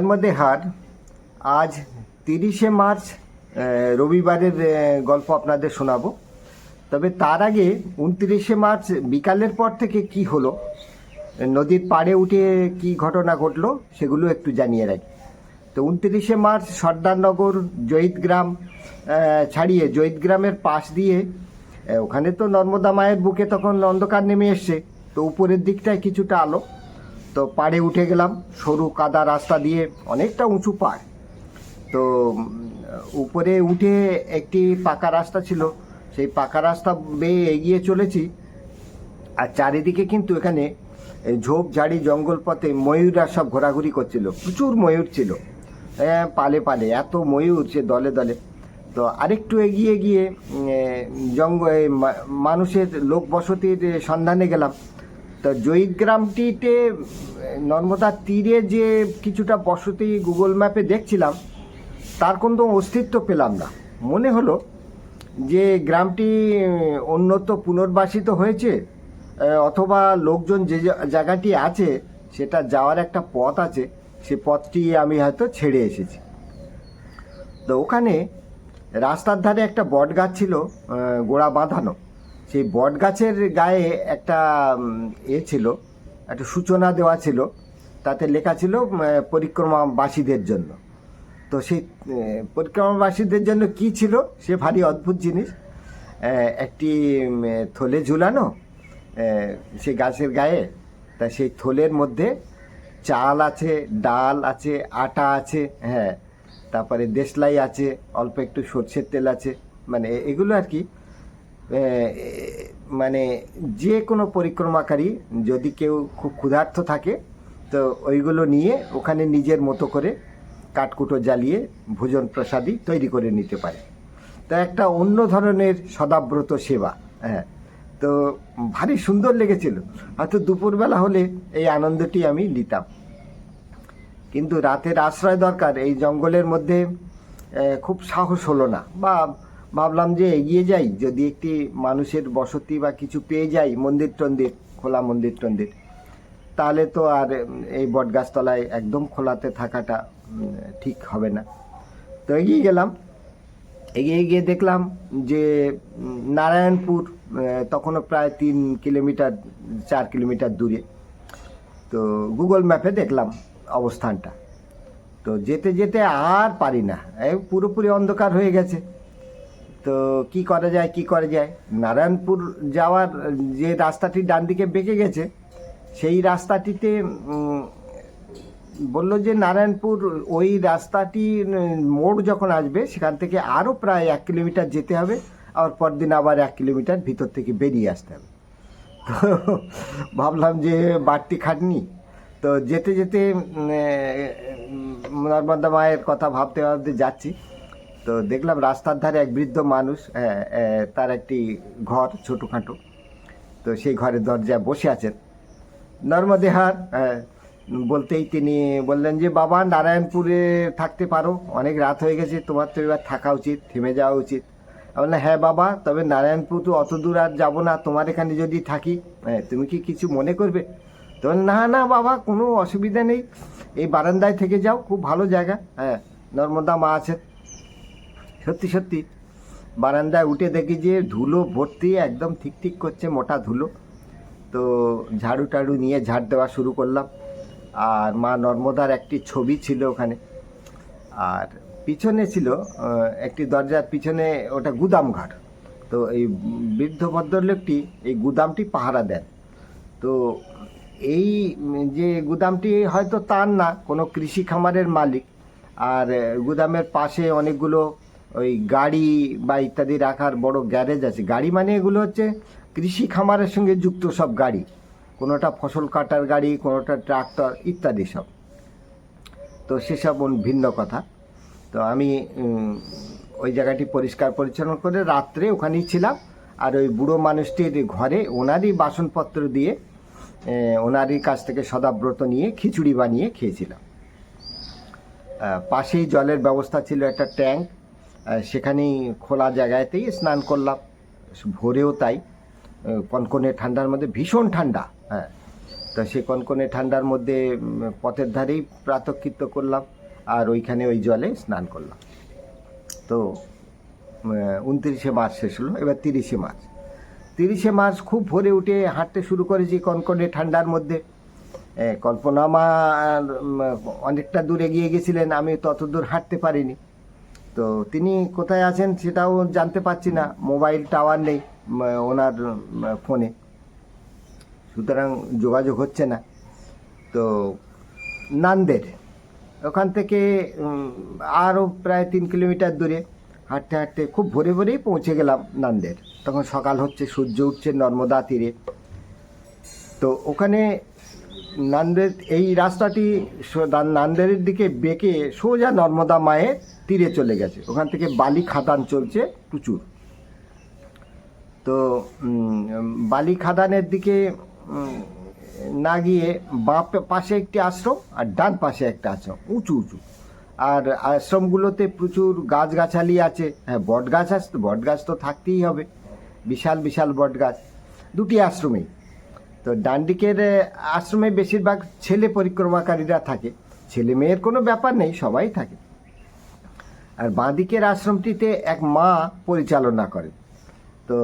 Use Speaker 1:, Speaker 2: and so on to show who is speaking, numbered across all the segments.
Speaker 1: নর্মদে হার। আজ তিরিশে মার্চ রবিবারের গল্প আপনাদের শোনাবো। তবে তার আগে উনত্রিশে মার্চ বিকালের পর থেকে কি হলো? নদীর পাড়ে উঠে কি ঘটনা ঘটলো সেগুলো একটু জানিয়ে রাখি। তো উনত্রিশে মার্চ সর্দারনগর জয়িতগ্রাম ছাড়িয়ে জয়িতগ্রামের পাশ দিয়ে ওখানে তো নর্মদা মায়ের বুকে তখন অন্ধকার নেমে এসছে। তো উপরের দিকটায় কিছুটা আলো। তো পাড়ে উঠে গেলাম সরু কাদা রাস্তা দিয়ে অনেকটা উঁচু পাড়। তো উপরে উঠে একটি পাকা রাস্তা ছিল। সেই পাকা রাস্তা বেয়ে এগিয়ে চলেছি। আর চারিদিকে কিন্তু এখানে ঝোপ ঝাড়ি জঙ্গল পথে ময়ূররা সব ঘোরাঘুরি করছিল। প্রচুর ময়ূর ছিল। হ্যাঁ, পালে পালে এত ময়ূর সে দলে দলে। তো আরেকটু এগিয়ে গিয়ে জঙ্গল মানুষের লোক বসতির সন্ধানে গেলাম। তো জয়িত গ্রামটিতে নর্মদার তীরে যে কিছুটা বসতি গুগল ম্যাপে দেখছিলাম, তার কোনো অস্তিত্ব পেলাম না। মনে হলো যে গ্রামটি উন্নত পুনর্বাসিত হয়েছে অথবা লোকজন যে জায়গাটি আছে, সেটা যাওয়ার একটা পথ আছে, সে পথটি আমি হয়তো ছেড়ে এসেছি। তো ওখানে রাস্তার ধারে একটা বট গাছ ছিল গোড়া বাঁধানো। সেই বট গাছের গায়ে একটা এ ছিল একটা সূচনা দেওয়া ছিল। তাতে লেখা ছিল পরিক্রমাবাসীদের জন্য। তো সেই পরিক্রমাবাসীদের জন্য কি ছিল? সে ভারী অদ্ভুত জিনিস। একটি থলে ঝুলানো আহ, সে গাছের গায়ে। তা সেই থলের মধ্যে চাল আছে ডাল আছে আটা আছে হ্যাঁ। তারপরে দেশলাই আছে অল্প একটু সর্ষের তেল আছে। মানে এগুলো আর কি মানে যে কোনো পরিক্রমাকারী যদি কেউ খুব ক্ষুধার্ত থাকে, তো ওইগুলো নিয়ে ওখানে নিজের মতো করে কাঠকুটো জ্বালিয়ে ভোজন প্রসাদী তৈরি করে নিতে পারে। তা একটা অন্য ধরনের সদাব্রত সেবা হ্যাঁ। তো ভারী সুন্দর লেগেছিল। হয়তো দুপুরবেলা হলে এই আনন্দটি আমি নিতাম। কিন্তু রাতের আশ্রয় দরকার, এই জঙ্গলের মধ্যে খুব সাহস হলো না বা ভাবলাম যে এগিয়ে যাই, যদি একটি মানুষের বসতি বা কিছু পেয়ে যাই, মন্দির টন্দির, খোলা মন্দির টন্দির, তাহলে তো আর এই বটগাছতলায় একদম খোলাতে থাকাটা ঠিক হবে না। তো এগিয়ে গেলাম। এগিয়ে গিয়ে দেখলাম যে নারায়ণপুর তখনও প্রায় তিন কিলোমিটার, চার কিলোমিটার দূরে। তো গুগল ম্যাপে দেখলাম অবস্থানটা। তো যেতে যেতে আর পারি না। এই পুরোপুরি অন্ধকার হয়ে গেছে। তো কি করা যায়, কি করা যায়? নারায়ণপুর যাওয়ার যে রাস্তাটি ডান দিকে বেঁকে গেছে, সেই রাস্তাটিতে বলল যে নারায়ণপুর ওই রাস্তাটি, মোড় যখন আসবে, সেখান থেকে আরও প্রায় এক কিলোমিটার যেতে হবে। আর পরদিন আবার এক কিলোমিটার ভিতর থেকে বেরিয়ে আসতে হবে। তো ভাবলাম যে বাড়তি খাটনি। তো যেতে যেতে নর্মদা মায়ের কথা ভাবতে ভাবতে যাচ্ছি। তো দেখলাম রাস্তার ধারে এক বৃদ্ধ মানুষ তার একটি ঘর ছোটোখাটো। তো সেই ঘরের দরজায় বসে আছেন। নর্মদেহার বলতেই তিনি বললেন যে, বাবা, নারায়ণপুরে থাকতে পারো। অনেক রাত হয়ে গেছে, তোমার তো এবার থাকা উচিত, থেমে যাওয়া উচিত। বললাম হ্যাঁ বাবা, তবে নারায়ণপুর তো অত দূর আর যাব না, তোমার এখানে যদি থাকি হ্যাঁ তুমি কি কিছু মনে করবে? তো না না বাবা, কোনো অসুবিধা নেই। এই বারান্দায় থেকে যাও, খুব ভালো জায়গা। হ্যাঁ নর্মদা মা আছেন। সত্যি সত্যি। বারান্দায় উঠে দেখি যে ধুলো ভর্তি, একদম ঠিক ঠিক করছে মোটা ধুলো। তো ঝাড়ু টাড়ু নিয়ে ঝাড় দেওয়া শুরু করলাম। আর মা নর্মদার একটি ছবি ছিল ওখানে। আর পিছনে ছিল একটি দরজার পিছনে ওটা গুদাম ঘর। তো এই বৃদ্ধ ভদ্রলোকটি এই গুদামটি পাহারা দেন। তো এই যে গুদামটি হয়তো তার না, কোনো কৃষি খামারের মালিক। আর গুদামের পাশে অনেকগুলো ওই গাড়ি বা ইত্যাদি রাখার বড় গ্যারেজ আছে। গাড়ি মানে এগুলো হচ্ছে কৃষি খামারের সঙ্গে যুক্ত সব গাড়ি। কোনোটা ফসল কাটার গাড়ি, কোনোটা ট্রাক্টর ইত্যাদি সব। তো সেসব ভিন্ন কথা। তো আমি ওই জায়গাটি পরিষ্কার পরিচ্ছন্ন করে রাত্রে ওখানেই ছিলাম। আর ওই বুড়ো মানুষটির ঘরে ওনারই বাসনপত্র দিয়ে ওনারই কাছ থেকে সদাব্রত নিয়ে খিচুড়ি বানিয়ে খেয়েছিলাম। পাশেই জলের ব্যবস্থা ছিল একটা ট্যাঙ্ক। সেখানেই খোলা জায়গাতেই স্নান করলাম। ভোরেও তাই। কনকনে ঠান্ডার মধ্যে ভীষণ ঠান্ডা হ্যাঁ। তা সে কনকনে ঠান্ডার মধ্যে পথের ধারেই প্রাতকৃত্য করলাম আর ওইখানে ওই জলে স্নান করলাম। তো উনত্রিশে মার্চ শেষ হলো, এবার তিরিশে মার্চ। তিরিশে মার্চ খুব ভোরে উঠে হাঁটতে শুরু করেছি কনকনে ঠান্ডার মধ্যে। কল্পনা মা অনেকটা দূরে গিয়ে গেছিলেন আমি তত দূর হাঁটতে পারিনি। তো তিনি কোথায় আছেন সেটাও জানতে পারছি না। মোবাইল টাওয়ার নেই ওনার ফোনে। সুতরাং যোগাযোগ হচ্ছে না। তো নান্দের, ওখান থেকে আরও প্রায় তিন কিলোমিটার দূরে হাঁটতে হাঁটতে খুব ভোরে ভোরেই পৌঁছে গেলাম নান্দের। তখন সকাল হচ্ছে, সূর্য উঠছে নর্মদা তীরে। তো ওখানে নান্দের, এই রাস্তাটি সো- না- নান্দেরের দিকে বেঁকে সোজা নর্মদা মায়ের তীরে চলে গেছে। ওখান থেকে বালি খাদান চলছে প্রচুর। তো বালি খাদানের দিকে না গিয়ে বাঁ পাশে একটি আশ্রম আর ডান পাশে একটা আশ্রম, উঁচু উঁচু। আর আশ্রমগুলোতে প্রচুর গাছগাছালি আছে। হ্যাঁ বট গাছ আছে তো বট গাছ তো থাকতেই হবে। বিশাল বিশাল বট গাছ দুটি আশ্রমেই। তো ডান দিকের আশ্রমে বেশিরভাগ ছেলে পরিক্রমাকারীরা থাকে। ছেলে মেয়ের কোনো ব্যাপার নেই, সবাই থাকে। আর বাঁ দিকের আশ্রমটিতে এক মা পরিচালনা করে তো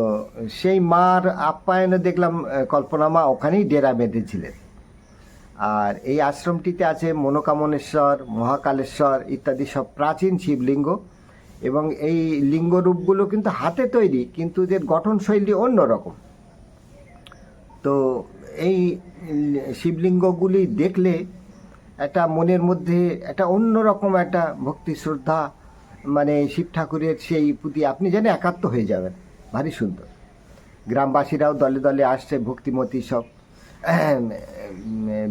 Speaker 1: সেই মার আপ্যায়নে দেখলাম কল্পনা মা ওখানেই ডেরা বেঁধেছিলেন। আর এই আশ্রমটিতে আছে মনোকামনেশ্বর, মহাকালেশ্বর ইত্যাদি সব প্রাচীন শিবলিঙ্গ এবং এই লিঙ্গ রূপগুলো কিন্তু হাতে তৈরি, কিন্তু এদের গঠনশৈলী অন্যরকম। তো এই শিবলিঙ্গগুলি দেখলে একটা মনের মধ্যে একটা অন্যরকম একটা ভক্তি শ্রদ্ধা মানে শিব ঠাকুরের সেই প্রতি আপনি যেন একাত্ম হয়ে যাবেন। ভারী সুন্দর। গ্রামবাসীরাও দলে দলে আসছে, ভক্তিমতী সব।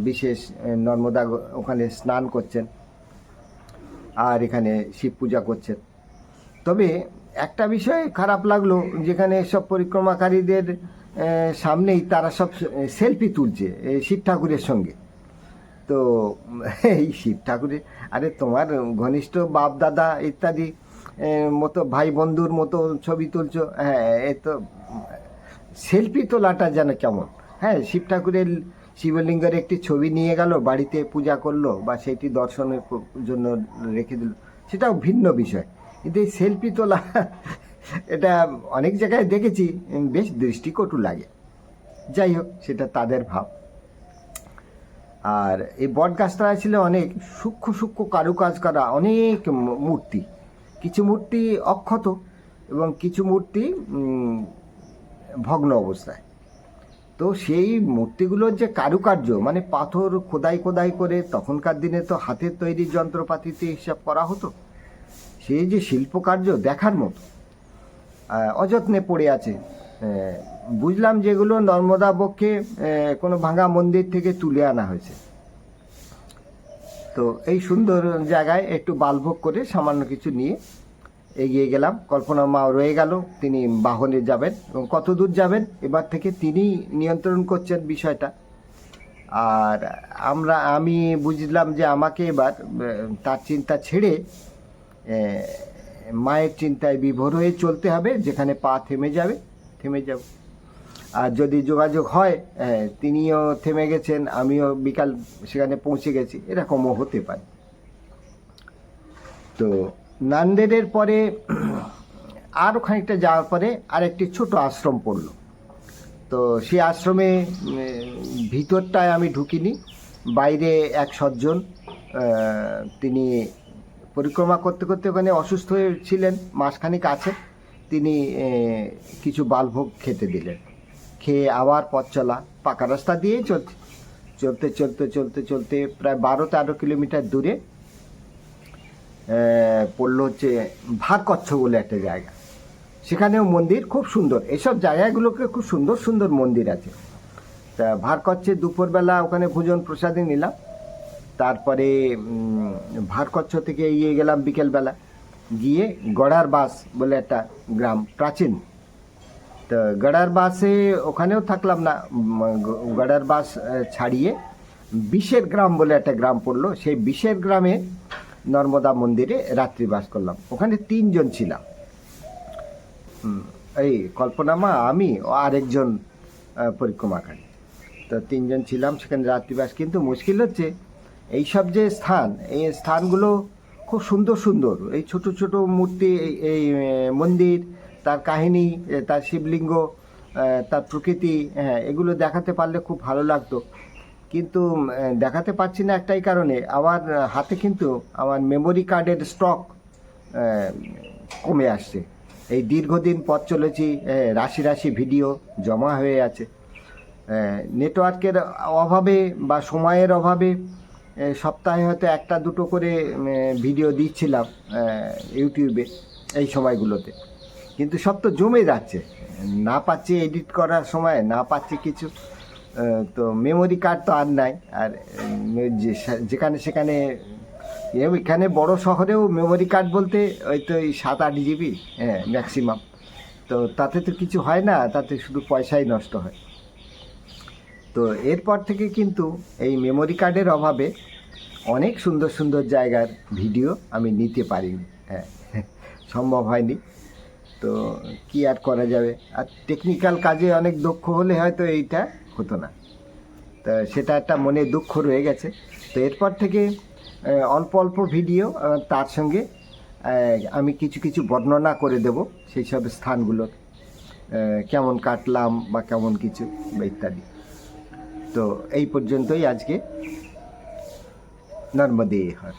Speaker 1: বিশেষ নর্মদা ওখানে স্নান করছেন আর এখানে শিব পূজা করছেন। তবে একটা বিষয় খারাপ লাগল, যেখানে সব পরিক্রমাকারীদের সামনেই তারা সব সেলফি তুলছে শিব ঠাকুরের সঙ্গে। তো, এই শিব ঠাকুরের, আরে তোমার ঘনিষ্ঠ বাপ, দাদা ইত্যাদি মতো ভাই বন্ধুর মতো ছবি তুলছো হ্যাঁ এ তো, সেলফি তোলাটা যেন কেমন? হ্যাঁ শিব ঠাকুরের শিবলিঙ্গের একটি ছবি নিয়ে গেল, বাড়িতে পূজা করল, বা সেটি দর্শনের জন্য রেখে দিল, সেটাও ভিন্ন বিষয়। কিন্তু এই সেলফি তোলা এটা অনেক জায়গায় দেখেছি বেশ দৃষ্টিকটু লাগে। যাই হোক, সেটা তাদের ভাব। আর এই বট গাছতলায় ছিল অনেক সূক্ষ্ম সূক্ষ্ম কারুকাজ করা অনেক মূর্তি। কিছু মূর্তি অক্ষত এবং কিছু মূর্তি ভগ্ন অবস্থায়। তো সেই মূর্তিগুলোর যে কারুকার্য মানে পাথর খোদাই খোদাই করে তখনকার দিনে তো হাতের তৈরি যন্ত্রপাতিতে হিসাব করা হতো, সেই যে শিল্পকার্য দেখার মতো অযত্নে পড়ে আছে। বুঝলাম যেগুলো নর্মদা বক্ষে কোনো ভাঙা মন্দির থেকে তুলে আনা হয়েছে। তো এই সুন্দর জায়গায় একটু বালভোগ করে সামান্য কিছু নিয়ে এগিয়ে গেলাম। কল্পনা মা রয়ে গেল, তিনি বাহনে যাবেন এবং কত দূর যাবেন, এবার থেকে তিনি নিয়ন্ত্রণ করছেন বিষয়টা। আর আমরা, আমি বুঝলাম যে আমাকে এবার তার চিন্তা ছেড়ে মায়ের চিন্তায় বিভোর হয়ে চলতে হবে, যেখানে পা থেমে যাবে, থেমে যাব। আর যদি যোগাযোগ হয় তিনিও থেমে গেছেন, আমিও বিকাল সেখানে পৌঁছে গেছি, এরকমও হতে পারে। তো নান্দেরের পরে আরও খানিকটা যাওয়ার পরে আরেকটি ছোট আশ্রম পড়ল। তো সেই আশ্রমে ভিতরটায় আমি ঢুকিনি, বাইরে এক সজ্জন তিনি পরিক্রমা করতে করতে ওখানে অসুস্থ হয়েছিলেন মাসখানিক আছে। তিনি কিছু বালভোগ খেতে দিলেন। খেয়ে আবার পথ চলা, পাকা রাস্তা দিয়েই চলছে চলতে চলতে চলতে চলতে প্রায় বারো তেরো কিলোমিটার দূরে পড়ল হচ্ছে ভারকচ্ছ বলে একটা জায়গা। সেখানেও মন্দির খুব সুন্দর। এসব জায়গাগুলোকে খুব সুন্দর সুন্দর মন্দির আছে। তা ভারকচ্ছে দুপুরবেলা ওখানে ভোজন প্রসাদে নিলাম। তারপরে ভারকচ্ছ থেকে ইয়ে গেলাম বিকেলবেলা। গিয়ে গড়ার বাস বলে একটা গ্রাম, প্রাচীন। তো গড়ার বাসে ওখানেও থাকলাম না গড়ার বাস ছাড়িয়ে বিশের গ্রাম বলে একটা গ্রাম পড়ল। সেই বিশের গ্রামে নর্মদা মন্দিরে রাত্রিবাস করলাম। ওখানে তিনজন ছিলাম। এই কল্পনা মা আমি ও আরেকজন পরিক্রমাকারী। তো তিনজন ছিলাম সেখানে রাত্রিবাস। কিন্তু মুশকিল হচ্ছে এইসব যে স্থান, এই স্থানগুলো খুব সুন্দর সুন্দর। এই ছোট ছোট মূর্তি, এই- মন্দির, তার কাহিনী তার শিবলিঙ্গ তার প্রকৃতি হ্যাঁ এগুলো দেখাতে পারলে খুব ভালো লাগতো। কিন্তু দেখাতে পারছি না একটাই কারণে, আমার হাতে কিন্তু আমার মেমোরি কার্ডের স্টক কমে আসছে। এই দীর্ঘদিন পথ চলেছি রাশি রাশি ভিডিও জমা হয়ে আছে। নেটওয়ার্কের অভাবে বা সময়ের অভাবে সপ্তাহে হয়তো একটা দুটো করে ভিডিও দিচ্ছিলাম ইউটিউবে, এই সময়গুলোতে। কিন্তু সব তো জমে যাচ্ছে। না পাচ্ছি এডিট করার সময়, না পাচ্ছি কিছু। তো মেমোরি কার্ড তো আর নাই। আর যেখানে সেখানে এখানে বড় শহরেও মেমোরি কার্ড বলতে ওই তো এই সাত আট জিবি হ্যাঁ ম্যাক্সিমাম তো তাতে তো কিছু হয় না, তাতে শুধু পয়সাই নষ্ট হয়। তো এরপর থেকে কিন্তু এই মেমোরি কার্ডের অভাবে অনেক সুন্দর সুন্দর জায়গার ভিডিও আমি নিতে পারিনি। হ্যাঁ সম্ভব হয়নি। তো কি আর করা যাবে? আর টেকনিক্যাল কাজে অনেক দক্ষ হলে হয়তো এইটা হতো না। তা সেটা একটা মনে দুঃখ রয়ে গেছে। তো এরপর থেকে অল্প অল্প ভিডিও তার সঙ্গে আমি কিছু কিছু বর্ণনা করে দেব সেই সব স্থানগুলোর কেমন কাটলাম বা কেমন কিছু ইত্যাদি। তো এই পর্যন্তই আজকে নর্মদে হর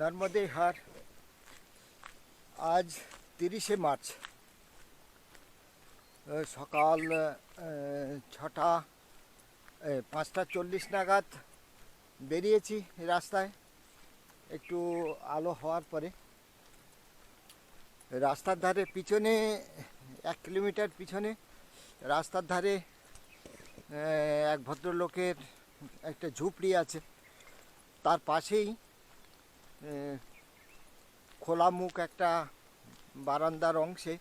Speaker 1: নর্মদে হার আজ তিরিশে মার্চ সকাল ছটা পাঁচটা চল্লিশ নাগাদ বেরিয়েছি রাস্তায়, একটু আলো হওয়ার পরে। রাস্তার ধারে পিছনে এক কিলোমিটার পিছনে রাস্তার ধারে এক ভদ্রলোকের একটা ঝুপড়ি আছে। তার পাশেই খোলা মুখ একটা বারান্দার অংশে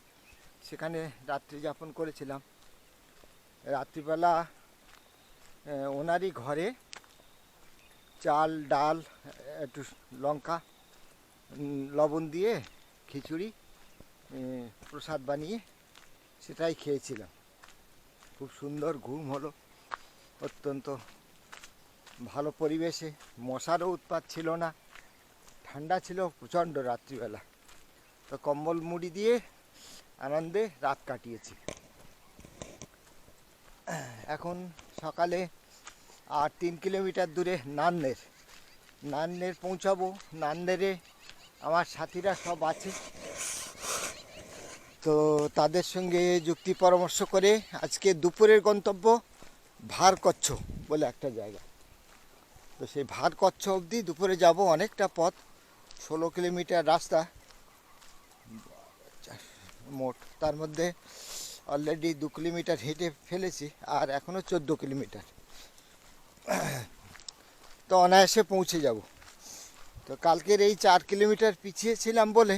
Speaker 1: সেখানে রাত্রি যাপন করেছিলাম। রাত্রিবেলা ওনারই ঘরে চাল, ডাল, একটু লঙ্কা লবণ দিয়ে খিচুড়ি প্রসাদ বানিয়ে সেটাই খেয়েছিলাম। খুব সুন্দর ঘুম হলো। অত্যন্ত ভালো পরিবেশে। মশারও উৎপাত ছিল না। ঠান্ডা ছিল প্রচণ্ড রাত্রিবেলা। তো কম্বল মুড়ি দিয়ে আনন্দে রাত কাটিয়েছি। এখন সকালে আর তিন কিলোমিটার দূরে নান্দের। নান্দের পৌঁছাবো। নান্দেরে আমার সাথীরা সব আছে। তো তাদের সঙ্গে যুক্তি পরামর্শ করে আজকে দুপুরের গন্তব্য ভারকচ্ছ বলে একটা জায়গা। তো সেই ভারকচ্ছ অবধি দুপুরে যাব অনেকটা পথ, ষোলো কিলোমিটার রাস্তা। মোট তার মধ্যে অলরেডি দু কিলোমিটার হেঁটে ফেলেছি, আর এখনও চোদ্দ কিলোমিটার। তো অনায়াসে পৌঁছে যাব। তো কালকের এই চার কিলোমিটার পিছিয়ে ছিলাম বলে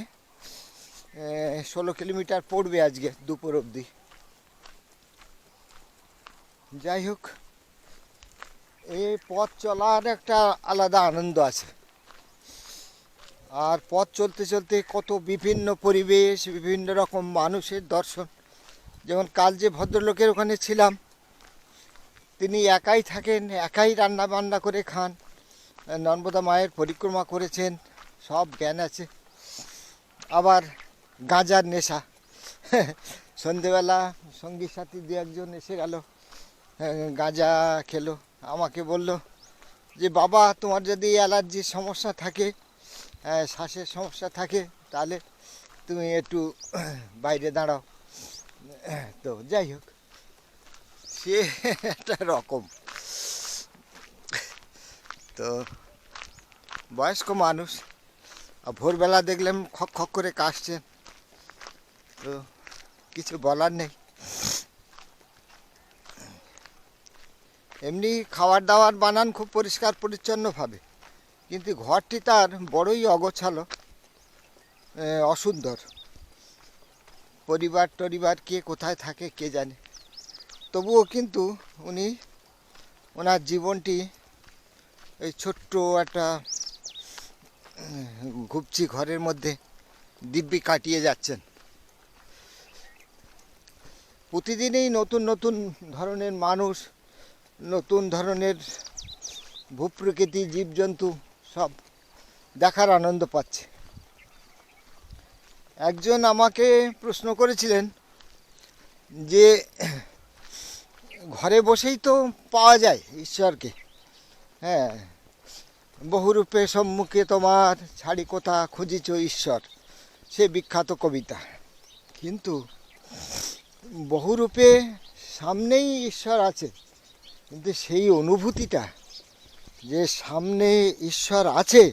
Speaker 1: ষোলো কিলোমিটার পড়বে আজকে দুপুর অবধি। যাই হোক এই পথ চলার একটা আলাদা আনন্দ আছে। আর পথ চলতে চলতে কত বিভিন্ন পরিবেশ, বিভিন্ন রকম মানুষের দর্শন। যেমন কাল যে ভদ্রলোকের ওখানে ছিলাম, তিনি একাই থাকেন, একাই রান্না বান্না করে খান, নর্মদা মায়ের পরিক্রমা করেছেন, সব জ্ঞান আছে। আবার গাঁজার নেশা। সন্ধেবেলা সঙ্গী সাথী দু একজন এসে গেল। গাঁজা খেলো। আমাকে বলল যে বাবা তোমার যদি অ্যালার্জির সমস্যা থাকে আহ, শ্বাসের সমস্যা থাকে তাহলে তুমি একটু বাইরে দাঁড়াও। তো যাই হোক সে একটা রকম। তো বয়স্ক মানুষ ভোরবেলা দেখলাম খক খক করে কাশছেন তো কিছু বলার নেই। এমনি খাবার দাবার বানান খুব পরিষ্কার পরিচ্ছন্নভাবে। কিন্তু ঘরটি তার বড়ই অগোছালো অসুন্দর। পরিবার টরিবার কে কোথায় থাকে কে জানে। তবুও কিন্তু উনি ওনার জীবনটি এই ছোট্ট একটা ঘুপচি ঘরের মধ্যে দিব্যি কাটিয়ে যাচ্ছেন। প্রতিদিনই নতুন নতুন ধরনের মানুষ, নতুন ধরনের ভূপ্রকৃতি, জীবজন্তু সব দেখার আনন্দ পাচ্ছে। একজন আমাকে প্রশ্ন করেছিলেন যে, ঘরে বসেই তো পাওয়া যায় ঈশ্বরকে হ্যাঁ? বহুরূপে সম্মুখে তোমার ছাড়ি কোথা খুঁজিছ ঈশ্বর? সে বিখ্যাত কবিতা। কিন্তু বহুরূপে সামনেই ঈশ্বর আছে, কিন্তু সেই অনুভূতিটা যে সামনে ঈশ্বর আছে,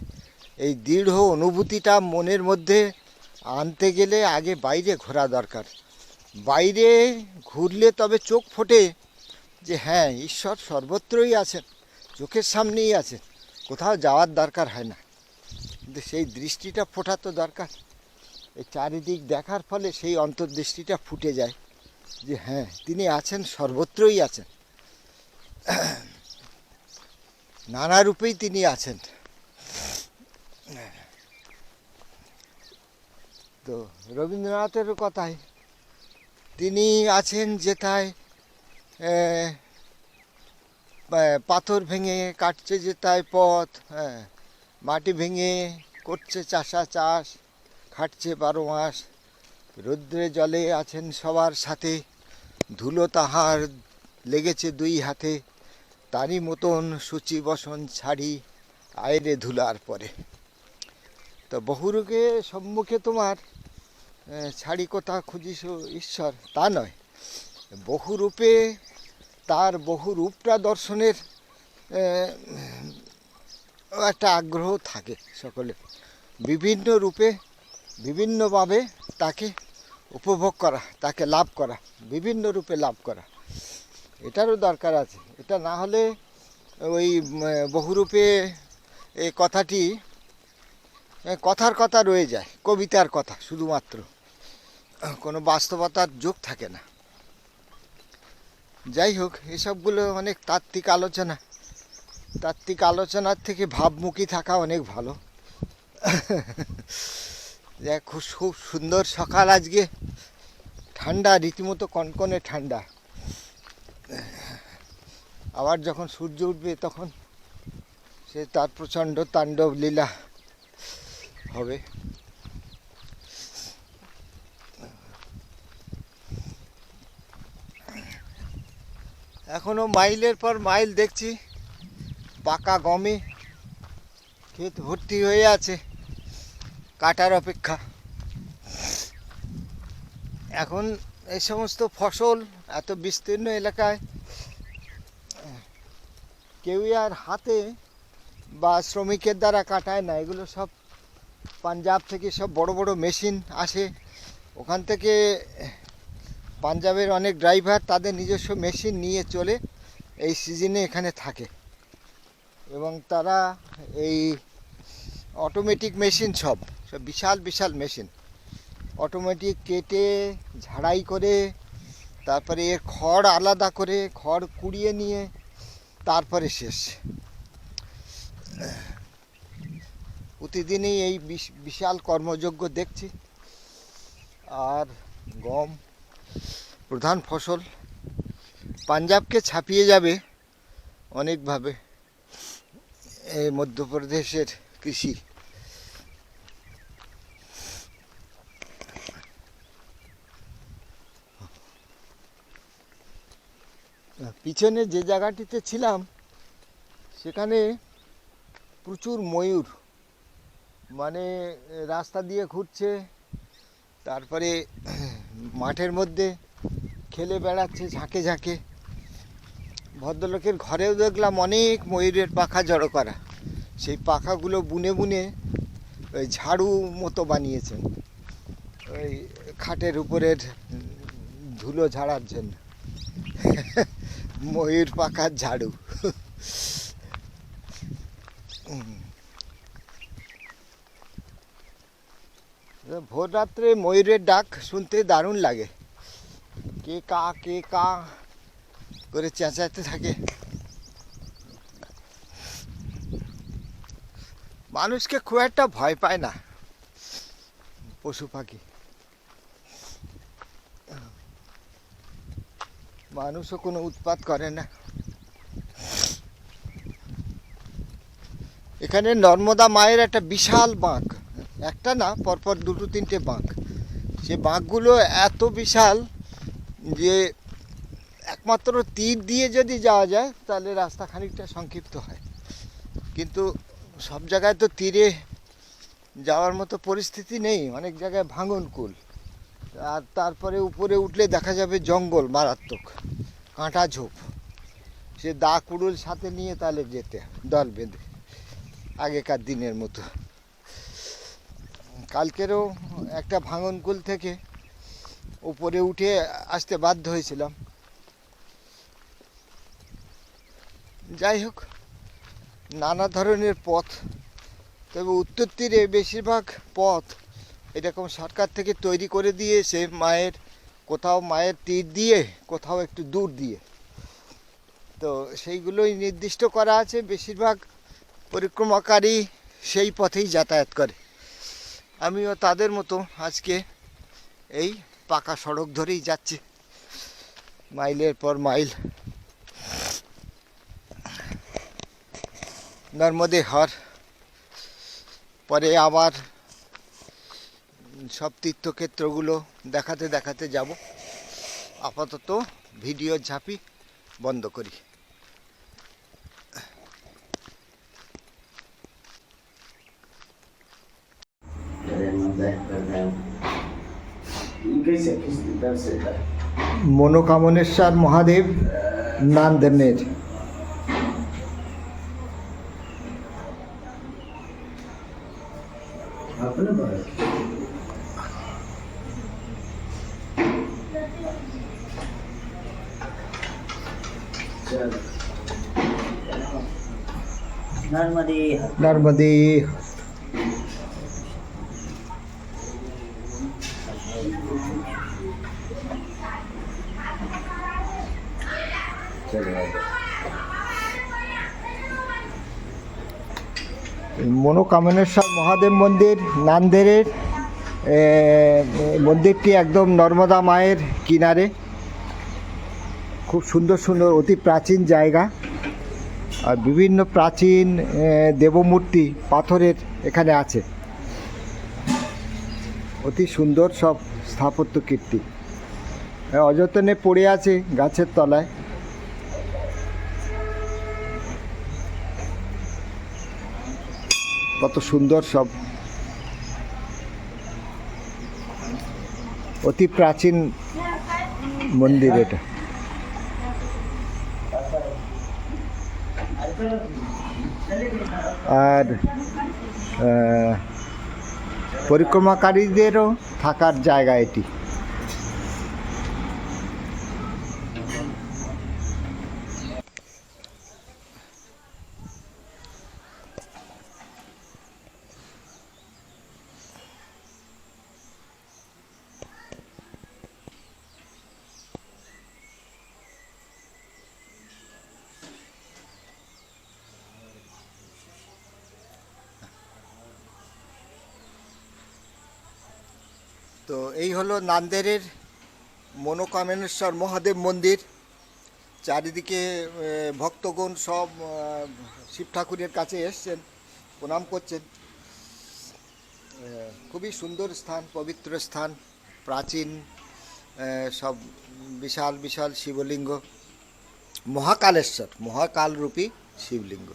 Speaker 1: এই দৃঢ় অনুভূতিটা মনের মধ্যে আনতে গেলে আগে বাইরে ঘোরা দরকার। বাইরে ঘুরলে তবে চোখ ফোটে যে হ্যাঁ ঈশ্বর সর্বত্রই আছেন, চোখের সামনেই আছেন, কোথাও যাওয়ার দরকার হয় না। কিন্তু সেই দৃষ্টিটা ফোটা তো দরকার। এই চারিদিক দেখার ফলে সেই অন্তর্দৃষ্টিটা ফুটে যায়। যে হ্যাঁ তিনি আছেন, সর্বত্রই আছেন। নানা রূপেই তিনি আছেন। তো রবীন্দ্রনাথের কথায়, তিনি আছেন যেথায় পাথর ভেঙে কাটছে যেতায় পথ হ্যাঁ মাটি ভেঙে করছে চাষা চাষ, খাটছে বারো মাস, রৌদ্রে জলে আছেন সবার সাথে। ধুলো তাহার লেগেছে দুই হাতে, তারই মতন সূচি বসন ছাড়ি আয়রে ধুলার পরে। তো বহুরূপে সম্মুখে তোমার ছাড়ি কথা খুঁজিস ঈশ্বর, তা নয়। বহুরূপে তার বহু রূপটা দর্শনের একটা আগ্রহ থাকে সকলে। বিভিন্ন রূপে বিভিন্নভাবে তাকে উপভোগ করা, তাকে লাভ করা, বিভিন্ন রূপে লাভ করা। এটারও দরকার আছে। এটা না হলে ওই বহুরূপে এই কথাটি কথার কথা রয়ে যায়, কবিতার কথা শুধুমাত্র। কোনো বাস্তবতার যোগ থাকে না। যাই হোক, এসবগুলো অনেক তাত্ত্বিক আলোচনা। তাত্ত্বিক আলোচনার থেকে ভাবমুখী থাকা অনেক ভালো। দেখ, খুব খুব সুন্দর সকাল আজকে। ঠান্ডা, রীতিমতো কনকনে ঠান্ডা। আবার যখন সূর্য উঠবে তখন সে তার প্রচণ্ড তাণ্ডব লীলা হবে। এখনও মাইলের পর মাইল দেখছি, পাকা গমে ক্ষেত ভর্তি হয়ে আছে। কাটার অপেক্ষা। এখন এই সমস্ত ফসল এত বিস্তীর্ণ এলাকায়, কেউই আর হাতে বা শ্রমিকের দ্বারা কাটায় না। এগুলো সব পাঞ্জাব থেকে সব বড় বড় মেশিন আসে। ওখান থেকে পাঞ্জাবের অনেক ড্রাইভার তাদের নিজস্ব মেশিন নিয়ে চলে এই সিজনে এখানে থাকে। এবং তারা এই অটোমেটিক মেশিন সব বিশাল বিশাল মেশিন। অটোমেটিক কেটে, ঝাড়াই করে, তারপরে এর খড় আলাদা করে, খড় কুড়িয়ে নিয়ে, তারপরে শেষ। প্রতিদিনই এই বিশ- বিশাল কর্মযজ্ঞ দেখছি। আর গম, প্রধান ফসল। পাঞ্জাবকে ছাপিয়ে যাবে অনেকভাবে। এই মধ্যপ্রদেশের কৃষি। পিছনে যে জায়গাটিতে ছিলাম, সেখানে প্রচুর ময়ূর মানে রাস্তা দিয়ে ঘুরছে, তারপরে মাঠের মধ্যে খেলে বেড়াচ্ছে ঝাঁকে ঝাঁকে। ভদ্রলোকের ঘরেও দেখলাম অনেক ময়ূরের পাখা জড়ো করা। সেই পাখাগুলো বুনে বুনে ওই ঝাড়ু মতো বানিয়েছেন। ওই খাটের উপরের ধুলো ঝাড়ার জন্য। ময়ূর পাখার ঝাড়ু। ভোর রাত্রে ময়ূরের ডাক শুনতে দারুণ লাগে। কে কা কে কা করে চেঁচাতে থাকে। মানুষকে খুব একটা ভয় পায় না। পশু পাখি। মানুষও কোনো উৎপাত করে না। এখানে নর্মদা মায়ের একটা বিশাল বাঁক। একটা না, পরপর দুটো তিনটে বাঁক। সে বাঁকগুলো এত বিশাল যে একমাত্র তীর দিয়ে যদি যাওয়া যায়, তাহলে রাস্তা খানিকটা সংক্ষিপ্ত হয়। কিন্তু সব জায়গায় তো তীরে যাওয়ার মতো পরিস্থিতি নেই, অনেক জায়গায় ভাঙন কুল। আর তারপরে উপরে উঠলে দেখা যাবে জঙ্গল মারাত্মক। কাঁটা ঝোপ। সে দা কুড়ুল সাথে নিয়ে তাহলে যেতে দল বেঁধে। আগেকার দিনের মতো। কালকেরও একটা ভাঙনকুল থেকে উপরে উঠে আসতে বাধ্য হয়েছিলাম। যাই হোক, নানা ধরনের পথ, তবে উত্তর তীরে বেশিরভাগ পথ এরকম সরকার থেকে তৈরি করে দিয়েছে মায়ের কোথাও মায়ের তীর দিয়ে, কোথাও একটু দূর দিয়ে। তো সেইগুলোই নির্দিষ্ট করা আছে। বেশিরভাগ পরিক্রমাকারী সেই পথেই যাতায়াত করে। আমিও তাদের মতো আজকে এই পাকা সড়ক ধরেই যাচ্ছি। মাইলের পর মাইল। নর্মদে হর। পরে আবার সব তীর্থক্ষেত্রগুলো দেখাতে দেখাতে যাব। আপাতত ভিডিও ঝাঁপি বন্ধ করি। মনোকামনেশ্বর মহাদেব নান্দেনের
Speaker 2: नर्मदे
Speaker 1: নর্মদে মনোকামনেশ্বর মহাদেব মন্দির নান্দেরের এ, মন্দিরটি একদম নর্মদা মায়ের কিনারে খুব সুন্দর সুন্দর অতি প্রাচীন জায়গা। আর বিভিন্ন প্রাচীন দেবমূর্তি, পাথরের এখানে আছে। অতি সুন্দর সব স্থাপত্য কীর্তি। অযত্নে পড়ে আছে গাছের তলায়। কত সুন্দর সব। অতি প্রাচীন মন্দির এটা। আর পরিক্রমাকারীদেরও থাকার জায়গা এটি তো এই হলো নান্দেরের মনোকামেশ্বর মহাদেব মন্দির। চারিদিকে ভক্তগণ সব শিব ঠাকুরের কাছে এসছেন, প্রণাম করছেন। খুবই সুন্দর স্থান, পবিত্র স্থান, প্রাচীন সব বিশাল বিশাল শিবলিঙ্গ। মহাকালেশ্বর, মহাকালরূপী শিবলিঙ্গ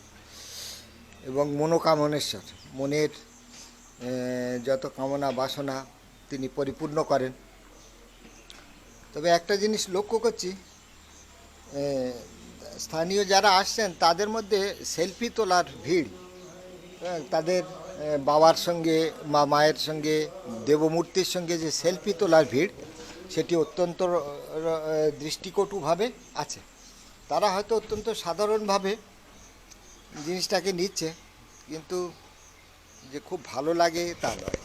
Speaker 1: এবং মনোকামনেশ্বর। মনের যত কামনা বাসনা তিনি পরিপূর্ণ করেন। তবে একটা জিনিস লক্ষ্য করছি স্থানীয় যারা আসছেন তাদের মধ্যে সেলফি তোলার ভিড় তাদের বাবার সঙ্গে মা মায়ের সঙ্গে, দেবমূর্তির সঙ্গে যে সেলফি তোলার ভিড়, সেটি অত্যন্ত দৃষ্টিকটুভাবে আছে। তারা হয়তো অত্যন্ত সাধারণভাবে জিনিসটাকে নিচ্ছে, কিন্তু যে খুব ভালো লাগে তা নয়।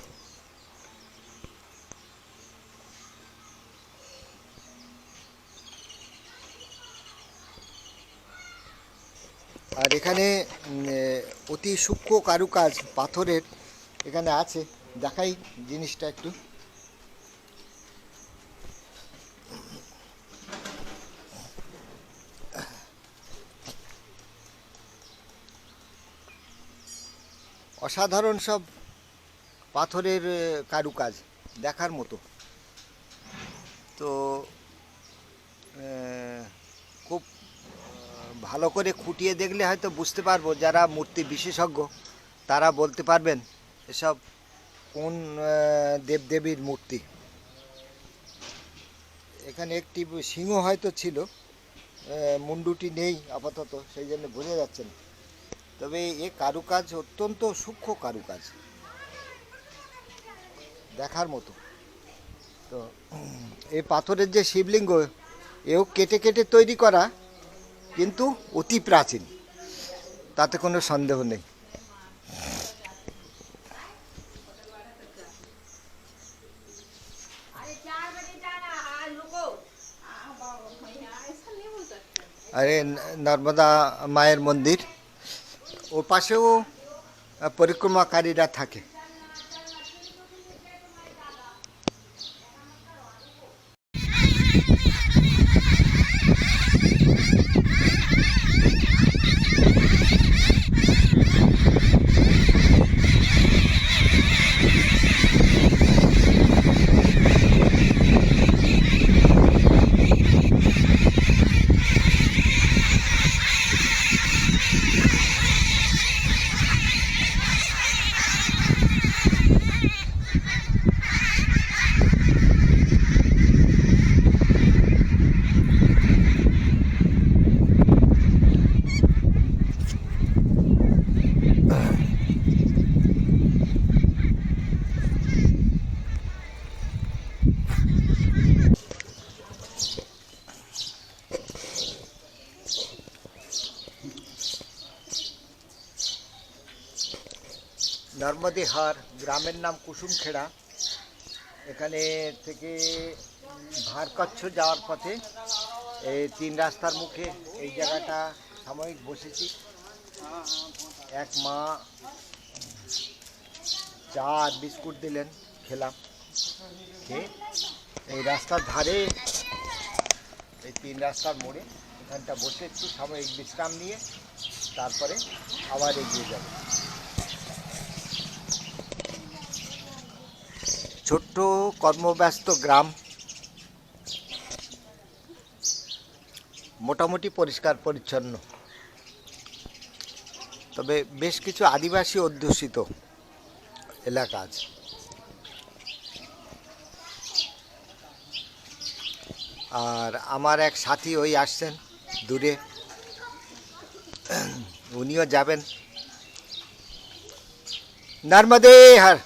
Speaker 1: আর এখানে অতি সূক্ষ্ম কারুকাজ পাথরের এখানে আছে। দেখাই জিনিসটা একটু। অসাধারণ সব পাথরের কারুকাজ দেখার মতো। তো ভালো করে খুঁটিয়ে দেখলে হয়তো বুঝতে পারব যারা মূর্তি বিশেষজ্ঞ, তারা বলতে পারবেন এসব কোন দেবদেবীর মূর্তি। এখানে একটি সিংহ হয়তো ছিল মুন্ডুটি নেই আপাতত, সেই জন্য বোঝা যাচ্ছে না। তবে এ কারুকাজ অত্যন্ত সূক্ষ্ম কারুকাজ, দেখার মতো। তো, এই পাথরের যে শিবলিঙ্গ, এও কেটে কেটে তৈরি করা কিন্তু অতি প্রাচীন। তাতে কোনো সন্দেহ নেই। আরে নর্মদা মায়ের মন্দির। ও পাশেও পরিক্রমাকারীরা থাকে। নর্মদে হার গ্রামের নাম কুসুমখেড়া। এখানে থেকে ভারকচ্ছ যাওয়ার পথে এই তিন রাস্তার মুখে এই জায়গাটা সাময়িক বসেছি। এক মা চা আর বিস্কুট দিলেন, খেলাম। খেয়ে এই রাস্তার ধারে, এই তিন রাস্তার মোড়ে এখানটা বসে একটু সাময়িক বিশ্রাম নিয়ে তারপরে আবার এগিয়ে যাব। ছোট্ট কর্মব্যস্ত গ্রাম। মোটামুটি পরিষ্কার, পরিচ্ছন্ন। তবে বেশ কিছু আদিবাসী অধ্যুষিত এলাকা আছে। আর আমার এক সাথী ওই আসছেন দূরে। উনিও যাবেন। নর্মদে হার!